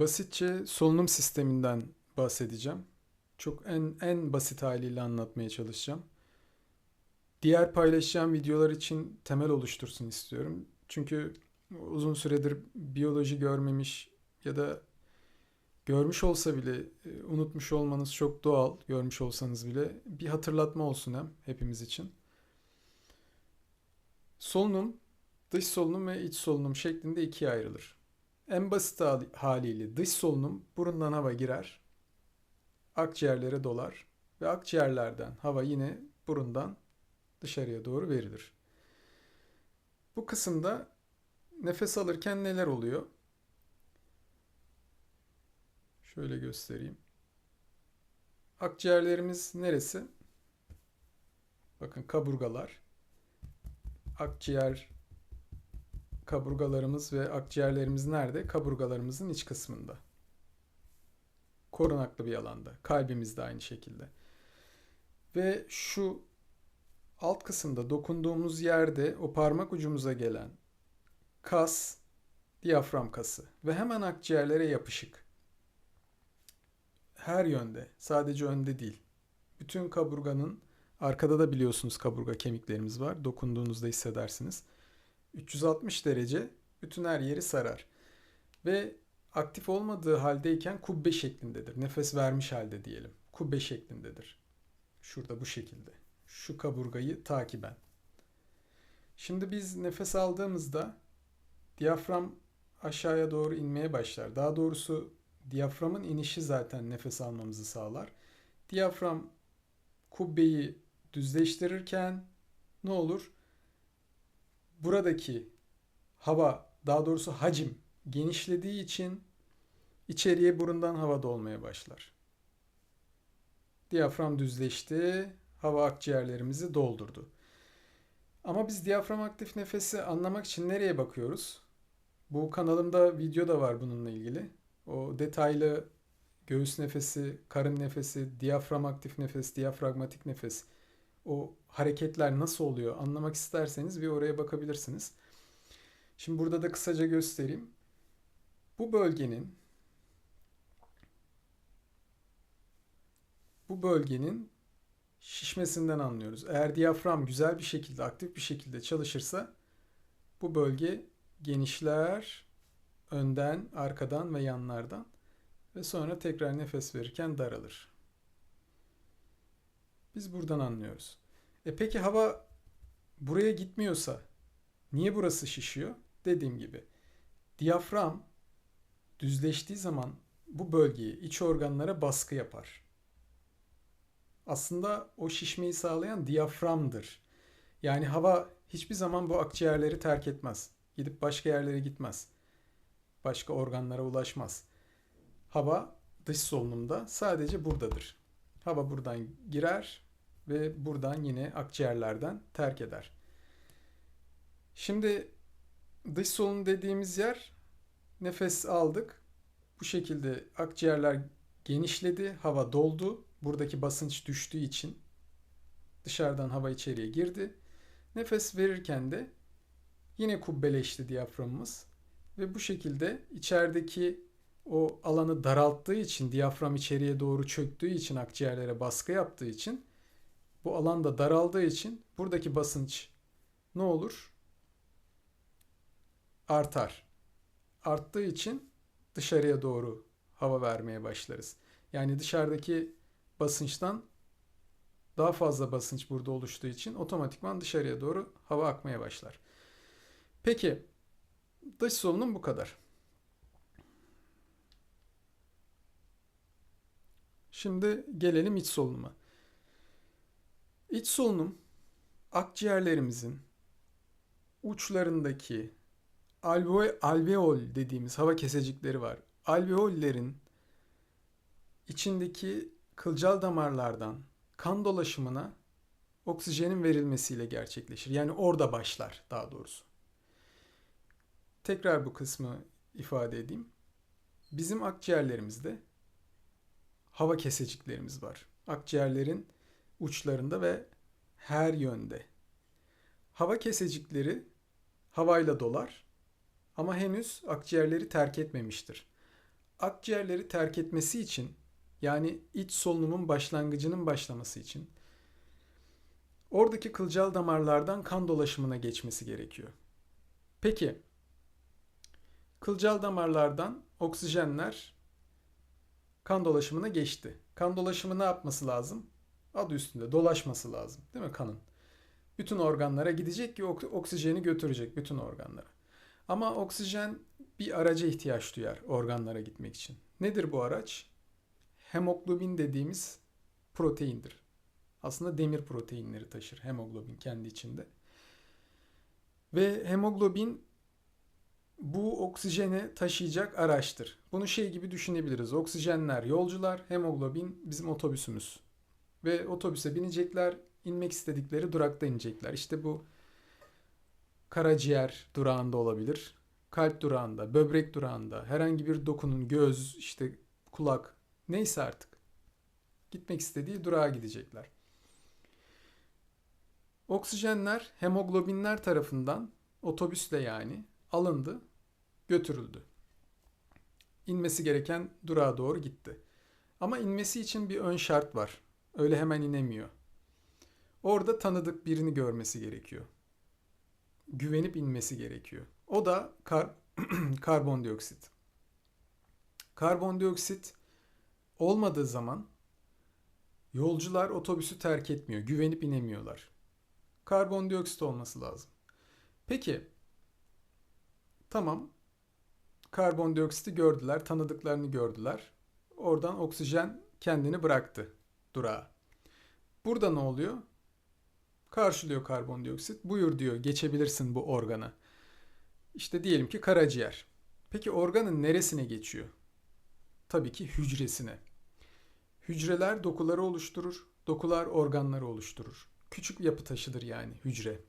Basitçe solunum sisteminden bahsedeceğim. Çok en en basit haliyle anlatmaya çalışacağım. Diğer paylaşacağım videolar için temel oluştursun istiyorum. Çünkü uzun süredir biyoloji görmemiş ya da görmüş olsa bile e, unutmuş olmanız çok doğal. Görmüş olsanız bile bir hatırlatma olsun hem hepimiz için. Solunum, dış solunum ve iç solunum şeklinde ikiye ayrılır. En basit haliyle dış solunum burundan hava girer, akciğerlere dolar ve akciğerlerden hava yine burundan dışarıya doğru verilir. Bu kısımda nefes alırken neler oluyor? Şöyle göstereyim. Akciğerlerimiz neresi? Bakın kaburgalar. Akciğer kaburgalarımız ve akciğerlerimiz nerede? Kaburgalarımızın iç kısmında. Korunaklı bir alanda. Kalbimiz de aynı şekilde. Ve şu alt kısımda dokunduğumuz yerde o parmak ucumuza gelen kas diyafram kası ve hemen akciğerlere yapışık. Her yönde, sadece önde değil. Bütün kaburganın arkada da biliyorsunuz kaburga kemiklerimiz var. Dokunduğunuzda hissedersiniz. 360 derece bütün her yeri sarar. Ve aktif olmadığı haldeyken kubbe şeklindedir. Nefes vermiş halde diyelim. Kubbe şeklindedir. Şurada bu şekilde. Şu kaburgayı takiben. Şimdi biz nefes aldığımızda diyafram aşağıya doğru inmeye başlar. Daha doğrusu diyaframın inişi zaten nefes almamızı sağlar. Diyafram kubbeyi düzleştirirken ne olur? Buradaki hava daha doğrusu hacim genişlediği için içeriye burundan hava dolmaya başlar. Diyafram düzleşti, hava akciğerlerimizi doldurdu. Ama biz diyafram aktif nefesi anlamak için nereye bakıyoruz? Bu kanalımda video da var bununla ilgili. O detaylı göğüs nefesi, karın nefesi, diyafram aktif nefes, diyafragmatik nefes o hareketler nasıl oluyor anlamak isterseniz bir oraya bakabilirsiniz. Şimdi burada da kısaca göstereyim. Bu bölgenin bu bölgenin şişmesinden anlıyoruz. Eğer diyafram güzel bir şekilde, aktif bir şekilde çalışırsa bu bölge genişler önden, arkadan ve yanlardan ve sonra tekrar nefes verirken daralır. Biz buradan anlıyoruz. E peki hava buraya gitmiyorsa niye burası şişiyor? Dediğim gibi diyafram düzleştiği zaman bu bölgeyi iç organlara baskı yapar. Aslında o şişmeyi sağlayan diyaframdır. Yani hava hiçbir zaman bu akciğerleri terk etmez. Gidip başka yerlere gitmez. Başka organlara ulaşmaz. Hava dış solunumda sadece buradadır. Hava buradan girer ve buradan yine akciğerlerden terk eder. Şimdi dış solunum dediğimiz yer nefes aldık. Bu şekilde akciğerler genişledi, hava doldu. Buradaki basınç düştüğü için dışarıdan hava içeriye girdi. Nefes verirken de yine kubbeleşti diyaframımız ve bu şekilde içerideki o alanı daralttığı için, diyafram içeriye doğru çöktüğü için, akciğerlere baskı yaptığı için bu alan da daraldığı için buradaki basınç ne olur? Artar. Arttığı için dışarıya doğru hava vermeye başlarız. Yani dışarıdaki basınçtan daha fazla basınç burada oluştuğu için otomatikman dışarıya doğru hava akmaya başlar. Peki dış solunum bu kadar. Şimdi gelelim iç solunuma. İç solunum akciğerlerimizin uçlarındaki alveol, alveol dediğimiz hava kesecikleri var. Alveollerin içindeki kılcal damarlardan kan dolaşımına oksijenin verilmesiyle gerçekleşir. Yani orada başlar daha doğrusu. Tekrar bu kısmı ifade edeyim. Bizim akciğerlerimizde hava keseciklerimiz var. Akciğerlerin uçlarında ve her yönde. Hava kesecikleri havayla dolar ama henüz akciğerleri terk etmemiştir. akciğerleri terk etmesi için yani iç solunumun başlangıcının başlaması için oradaki kılcal damarlardan kan dolaşımına geçmesi gerekiyor. Peki kılcal damarlardan oksijenler kan dolaşımına geçti. Kan dolaşımı ne yapması lazım? Adı üstünde dolaşması lazım. Değil mi kanın? Bütün organlara gidecek ki oksijeni götürecek bütün organlara. Ama oksijen bir araca ihtiyaç duyar organlara gitmek için. Nedir bu araç? Hemoglobin dediğimiz proteindir. Aslında demir proteinleri taşır hemoglobin kendi içinde. Ve hemoglobin bu oksijeni taşıyacak araçtır. Bunu şey gibi düşünebiliriz. Oksijenler yolcular, hemoglobin bizim otobüsümüz. Ve otobüse binecekler, inmek istedikleri durakta inecekler. İşte bu karaciğer durağında olabilir, kalp durağında, böbrek durağında, herhangi bir dokunun göz, işte kulak neyse artık gitmek istediği durağa gidecekler. Oksijenler hemoglobinler tarafından otobüsle yani alındı, götürüldü. İnmesi gereken durağa doğru gitti. Ama inmesi için bir ön şart var. Öyle hemen inemiyor. Orada tanıdık birini görmesi gerekiyor. Güvenip inmesi gerekiyor. O da kar karbondioksit. Karbondioksit olmadığı zaman yolcular otobüsü terk etmiyor. Güvenip inemiyorlar. Karbondioksit olması lazım. Peki tamam karbondioksiti gördüler, tanıdıklarını gördüler. Oradan oksijen kendini bıraktı durağa. Burada ne oluyor? Karşılıyor karbondioksit. Buyur diyor geçebilirsin bu organa. İşte diyelim ki karaciğer. Peki organın neresine geçiyor? Tabii ki hücresine. Hücreler dokuları oluşturur, dokular organları oluşturur. Küçük yapı taşıdır yani hücre.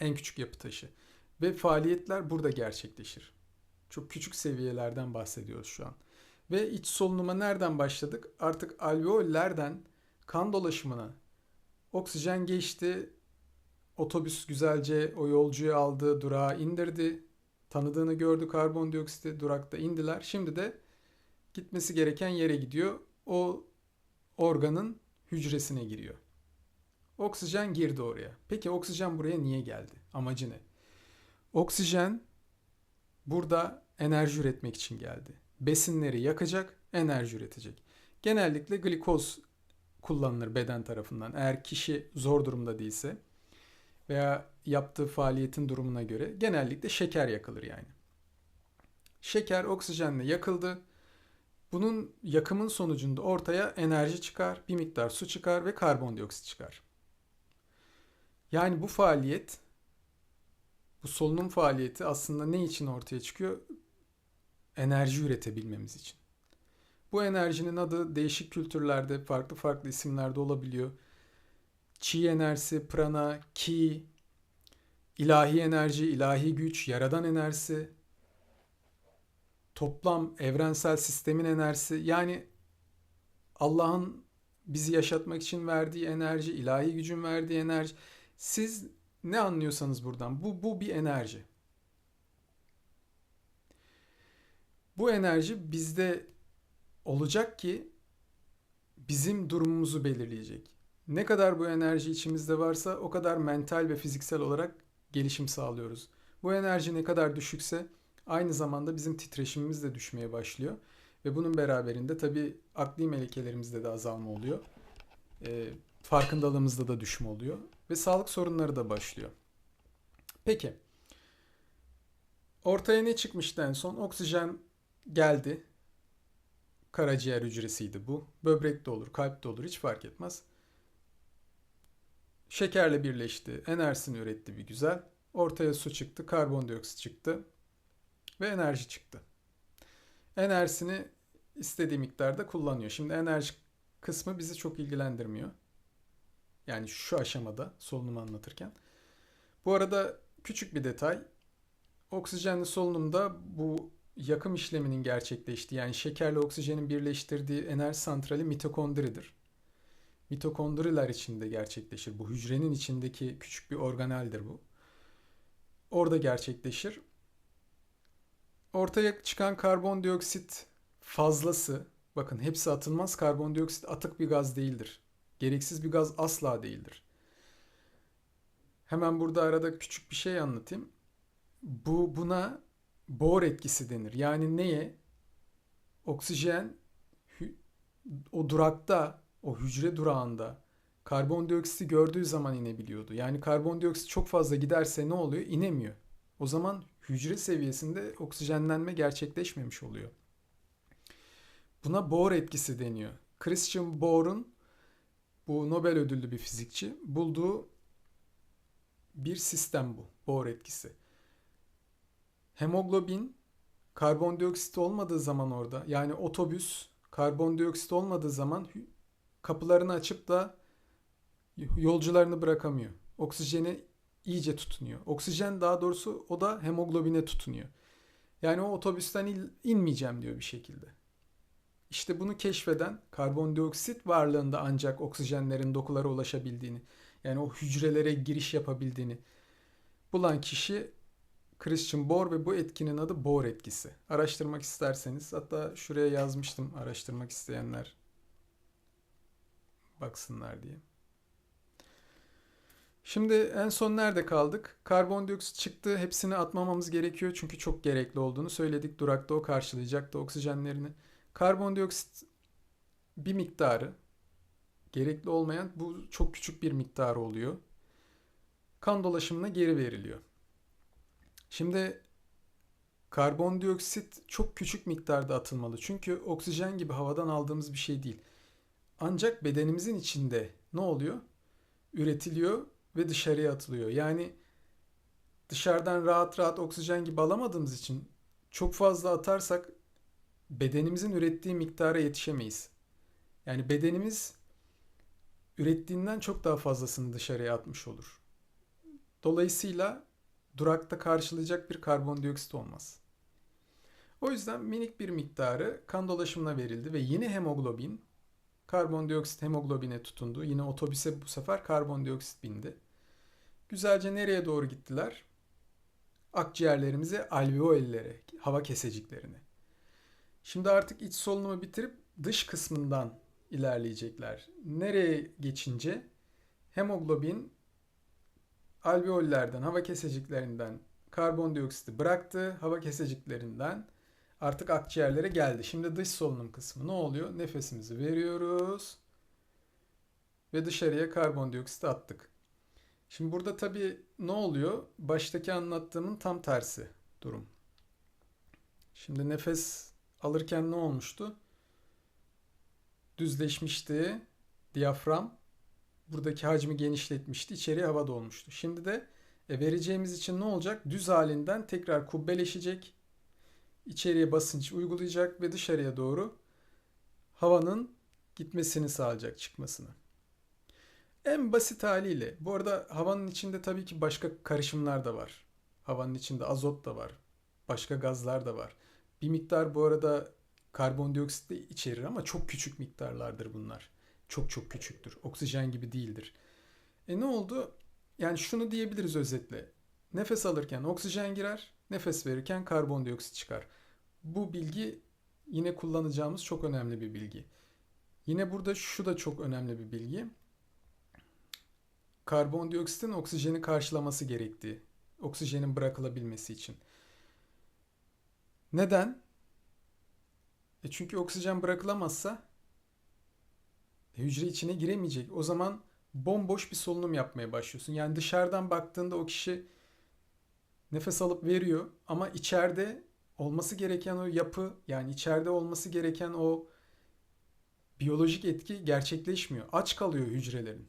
En küçük yapı taşı. Ve faaliyetler burada gerçekleşir. Çok küçük seviyelerden bahsediyoruz şu an. Ve iç solunuma nereden başladık? Artık alveollerden kan dolaşımına oksijen geçti. Otobüs güzelce o yolcuyu aldı, durağa indirdi. Tanıdığını gördü karbondioksiti, durakta indiler. Şimdi de gitmesi gereken yere gidiyor. O organın hücresine giriyor. Oksijen girdi oraya. Peki oksijen buraya niye geldi? Amacı ne? Oksijen burada enerji üretmek için geldi. Besinleri yakacak, enerji üretecek. Genellikle glikoz kullanılır beden tarafından. Eğer kişi zor durumda değilse veya yaptığı faaliyetin durumuna göre genellikle şeker yakılır yani. Şeker oksijenle yakıldı. Bunun yakımın sonucunda ortaya enerji çıkar, bir miktar su çıkar ve karbondioksit çıkar. Yani bu faaliyet, bu solunum faaliyeti aslında ne için ortaya çıkıyor? Enerji üretebilmemiz için. Bu enerjinin adı değişik kültürlerde farklı farklı isimlerde olabiliyor. Çi enerjisi, prana, ki, ilahi enerji, ilahi güç, yaradan enerjisi, toplam evrensel sistemin enerjisi yani Allah'ın bizi yaşatmak için verdiği enerji, ilahi gücün verdiği enerji. Siz ne anlıyorsanız buradan bu bu bir enerji. Bu enerji bizde olacak ki bizim durumumuzu belirleyecek. Ne kadar bu enerji içimizde varsa o kadar mental ve fiziksel olarak gelişim sağlıyoruz. Bu enerji ne kadar düşükse aynı zamanda bizim titreşimimiz de düşmeye başlıyor. Ve bunun beraberinde tabii akli melekelerimizde de azalma oluyor. E, farkındalığımızda da düşme oluyor. Ve sağlık sorunları da başlıyor. Peki. Ortaya ne çıkmıştı en son? Oksijen geldi. Karaciğer hücresiydi bu. Böbrek de olur, kalp de olur hiç fark etmez. Şekerle birleşti, enerjisini üretti bir güzel. Ortaya su çıktı, karbondioksit çıktı ve enerji çıktı. Enerjisini istediği miktarda kullanıyor. Şimdi enerji kısmı bizi çok ilgilendirmiyor. Yani şu aşamada solunumu anlatırken. Bu arada küçük bir detay. Oksijenli solunumda bu yakım işleminin gerçekleştiği yani şekerle oksijenin birleştirdiği enerji santrali mitokondridir. Mitokondriler içinde gerçekleşir. Bu hücrenin içindeki küçük bir organeldir bu. Orada gerçekleşir. Ortaya çıkan karbondioksit fazlası, bakın hepsi atılmaz karbondioksit atık bir gaz değildir. Gereksiz bir gaz asla değildir. Hemen burada arada küçük bir şey anlatayım. Bu buna Bohr etkisi denir. Yani neye? Oksijen o durakta, o hücre durağında karbondioksiti gördüğü zaman inebiliyordu. Yani karbondioksit çok fazla giderse ne oluyor? İnemiyor. O zaman hücre seviyesinde oksijenlenme gerçekleşmemiş oluyor. Buna Bohr etkisi deniyor. Christian Bohr'un bu Nobel ödüllü bir fizikçi bulduğu bir sistem bu. Bohr etkisi. Hemoglobin karbondioksit olmadığı zaman orada yani otobüs karbondioksit olmadığı zaman kapılarını açıp da yolcularını bırakamıyor. Oksijeni iyice tutunuyor. Oksijen daha doğrusu o da hemoglobine tutunuyor. Yani o otobüsten inmeyeceğim diyor bir şekilde. İşte bunu keşfeden karbondioksit varlığında ancak oksijenlerin dokulara ulaşabildiğini, yani o hücrelere giriş yapabildiğini bulan kişi Christian Bohr ve bu etkinin adı Bohr etkisi. Araştırmak isterseniz hatta şuraya yazmıştım araştırmak isteyenler baksınlar diye. Şimdi en son nerede kaldık? Karbondioksit çıktı. Hepsini atmamamız gerekiyor çünkü çok gerekli olduğunu söyledik. Durakta o karşılayacaktı oksijenlerini. Karbondioksit bir miktarı gerekli olmayan bu çok küçük bir miktar oluyor. Kan dolaşımına geri veriliyor. Şimdi karbondioksit çok küçük miktarda atılmalı. Çünkü oksijen gibi havadan aldığımız bir şey değil. Ancak bedenimizin içinde ne oluyor? Üretiliyor ve dışarıya atılıyor. Yani dışarıdan rahat rahat oksijen gibi alamadığımız için çok fazla atarsak bedenimizin ürettiği miktara yetişemeyiz. Yani bedenimiz ürettiğinden çok daha fazlasını dışarıya atmış olur. Dolayısıyla durakta karşılayacak bir karbondioksit olmaz. O yüzden minik bir miktarı kan dolaşımına verildi ve yine hemoglobin karbondioksit hemoglobine tutundu. Yine otobüse bu sefer karbondioksit bindi. Güzelce nereye doğru gittiler? Akciğerlerimize, alveollere, hava keseciklerine. Şimdi artık iç solunumu bitirip dış kısmından ilerleyecekler. Nereye geçince hemoglobin alveollerden, hava keseciklerinden karbondioksiti bıraktı. Hava keseciklerinden artık akciğerlere geldi. Şimdi dış solunum kısmı ne oluyor? Nefesimizi veriyoruz ve dışarıya karbondioksit attık. Şimdi burada tabii ne oluyor? Baştaki anlattığımın tam tersi durum. Şimdi nefes alırken ne olmuştu? Düzleşmişti diyafram buradaki hacmi genişletmişti. İçeriye hava dolmuştu. Şimdi de e, vereceğimiz için ne olacak? Düz halinden tekrar kubbeleşecek. İçeriye basınç uygulayacak ve dışarıya doğru havanın gitmesini sağlayacak çıkmasını. En basit haliyle bu arada havanın içinde tabii ki başka karışımlar da var. Havanın içinde azot da var. Başka gazlar da var. Bir miktar bu arada karbondioksit de içerir ama çok küçük miktarlardır bunlar çok çok küçüktür. Oksijen gibi değildir. E ne oldu? Yani şunu diyebiliriz özetle. Nefes alırken oksijen girer, nefes verirken karbondioksit çıkar. Bu bilgi yine kullanacağımız çok önemli bir bilgi. Yine burada şu da çok önemli bir bilgi. Karbondioksitin oksijeni karşılaması gerektiği. Oksijenin bırakılabilmesi için. Neden? E çünkü oksijen bırakılamazsa hücre içine giremeyecek. O zaman bomboş bir solunum yapmaya başlıyorsun. Yani dışarıdan baktığında o kişi nefes alıp veriyor ama içeride olması gereken o yapı yani içeride olması gereken o biyolojik etki gerçekleşmiyor. Aç kalıyor hücrelerin.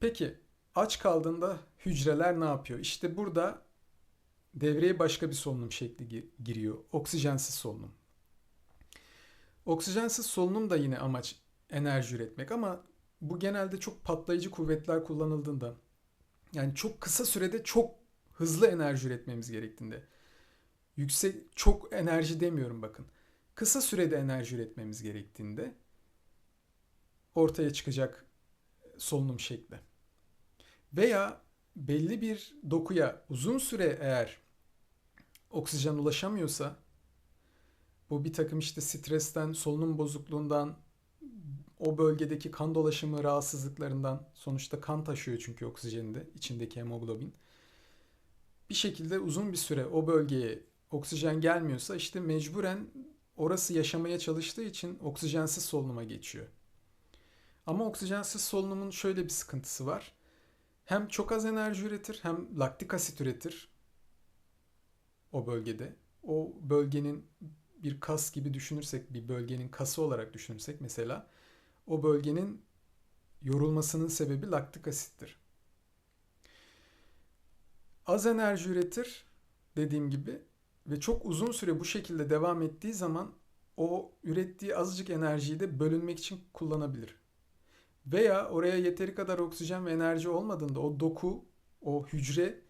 Peki aç kaldığında hücreler ne yapıyor? İşte burada devreye başka bir solunum şekli giriyor. Oksijensiz solunum. Oksijensiz solunum da yine amaç enerji üretmek ama bu genelde çok patlayıcı kuvvetler kullanıldığında yani çok kısa sürede çok hızlı enerji üretmemiz gerektiğinde yüksek çok enerji demiyorum bakın. Kısa sürede enerji üretmemiz gerektiğinde ortaya çıkacak solunum şekli. Veya belli bir dokuya uzun süre eğer oksijen ulaşamıyorsa Bu bir takım işte stresten, solunum bozukluğundan, o bölgedeki kan dolaşımı rahatsızlıklarından sonuçta kan taşıyor çünkü oksijeninde içindeki hemoglobin. Bir şekilde uzun bir süre o bölgeye oksijen gelmiyorsa işte mecburen orası yaşamaya çalıştığı için oksijensiz solunuma geçiyor. Ama oksijensiz solunumun şöyle bir sıkıntısı var. Hem çok az enerji üretir hem laktik asit üretir o bölgede. O bölgenin bir kas gibi düşünürsek, bir bölgenin kası olarak düşünürsek mesela o bölgenin yorulmasının sebebi laktik asittir. Az enerji üretir dediğim gibi ve çok uzun süre bu şekilde devam ettiği zaman o ürettiği azıcık enerjiyi de bölünmek için kullanabilir. Veya oraya yeteri kadar oksijen ve enerji olmadığında o doku, o hücre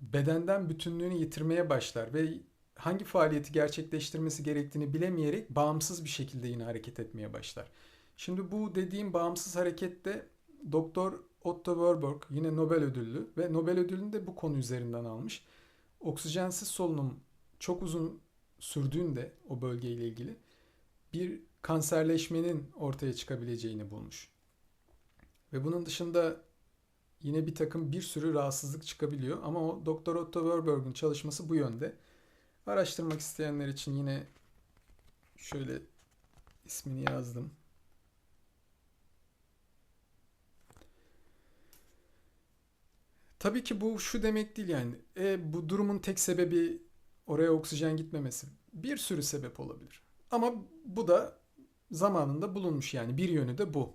bedenden bütünlüğünü yitirmeye başlar ve hangi faaliyeti gerçekleştirmesi gerektiğini bilemeyerek bağımsız bir şekilde yine hareket etmeye başlar. Şimdi bu dediğim bağımsız harekette Doktor Otto Warburg yine Nobel ödüllü ve Nobel ödülünü de bu konu üzerinden almış. Oksijensiz solunum çok uzun sürdüğünde o bölgeyle ilgili bir kanserleşmenin ortaya çıkabileceğini bulmuş. Ve bunun dışında yine bir takım bir sürü rahatsızlık çıkabiliyor ama o Doktor Otto Warburg'un çalışması bu yönde. Araştırmak isteyenler için yine şöyle ismini yazdım. Tabii ki bu şu demek değil yani. E, bu durumun tek sebebi oraya oksijen gitmemesi. Bir sürü sebep olabilir. Ama bu da zamanında bulunmuş yani bir yönü de bu.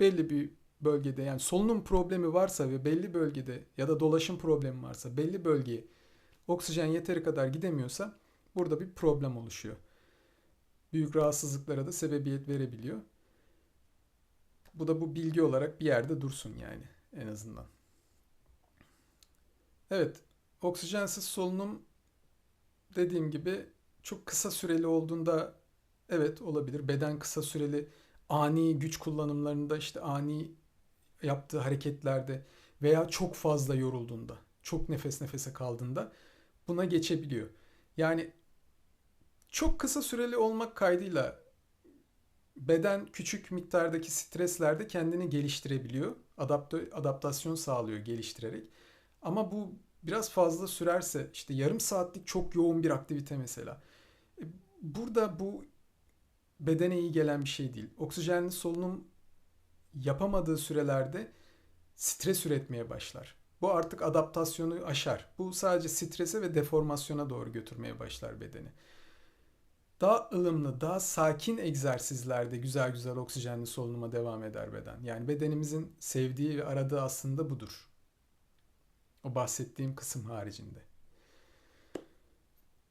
Belli bir bölgede yani solunum problemi varsa ve belli bölgede ya da dolaşım problemi varsa belli bölgeye oksijen yeteri kadar gidemiyorsa burada bir problem oluşuyor. Büyük rahatsızlıklara da sebebiyet verebiliyor. Bu da bu bilgi olarak bir yerde dursun yani en azından. Evet, oksijensiz solunum dediğim gibi çok kısa süreli olduğunda evet olabilir. Beden kısa süreli ani güç kullanımlarında işte ani yaptığı hareketlerde veya çok fazla yorulduğunda, çok nefes nefese kaldığında buna geçebiliyor. Yani çok kısa süreli olmak kaydıyla beden küçük miktardaki streslerde kendini geliştirebiliyor. Adapte, adaptasyon sağlıyor geliştirerek. Ama bu biraz fazla sürerse işte yarım saatlik çok yoğun bir aktivite mesela. E, burada bu bedene iyi gelen bir şey değil. Oksijenli solunum yapamadığı sürelerde stres üretmeye başlar. Bu artık adaptasyonu aşar. Bu sadece strese ve deformasyona doğru götürmeye başlar bedeni. Daha ılımlı, daha sakin egzersizlerde güzel güzel oksijenli solunuma devam eder beden. Yani bedenimizin sevdiği ve aradığı aslında budur. O bahsettiğim kısım haricinde.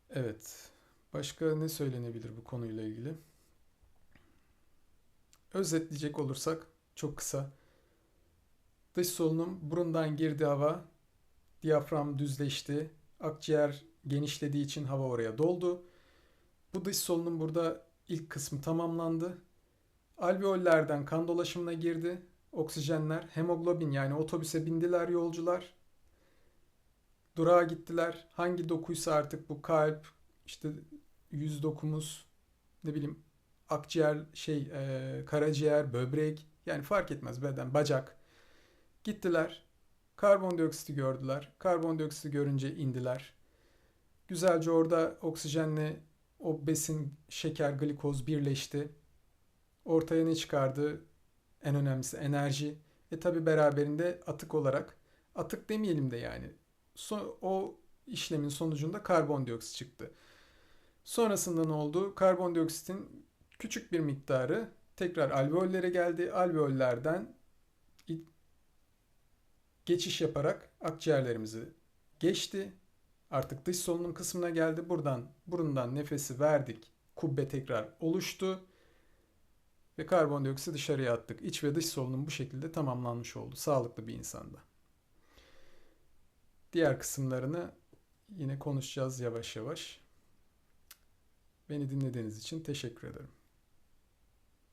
Evet. Başka ne söylenebilir bu konuyla ilgili? Özetleyecek olursak çok kısa. Dış solunum burundan girdi hava. Diyafram düzleşti. Akciğer genişlediği için hava oraya doldu. Bu dış solunum burada ilk kısmı tamamlandı. Alveollerden kan dolaşımına girdi. Oksijenler, hemoglobin yani otobüse bindiler yolcular. Durağa gittiler. Hangi dokuysa artık bu kalp, işte yüz dokumuz, ne bileyim akciğer, şey, e, karaciğer, böbrek yani fark etmez beden, bacak. Gittiler. Karbondioksiti gördüler. Karbondioksiti görünce indiler. Güzelce orada oksijenle o besin, şeker, glikoz birleşti. Ortaya ne çıkardı? En önemlisi enerji. E tabi beraberinde atık olarak, atık demeyelim de yani. So, o işlemin sonucunda karbondioksit çıktı. Sonrasında ne oldu? Karbondioksitin küçük bir miktarı tekrar alveollere geldi. Alveollerden geçiş yaparak akciğerlerimizi geçti. Artık dış solunum kısmına geldi. Buradan burundan nefesi verdik. Kubbe tekrar oluştu. Ve karbondioksit dışarıya attık. İç ve dış solunum bu şekilde tamamlanmış oldu. Sağlıklı bir insanda. Diğer kısımlarını yine konuşacağız yavaş yavaş. Beni dinlediğiniz için teşekkür ederim.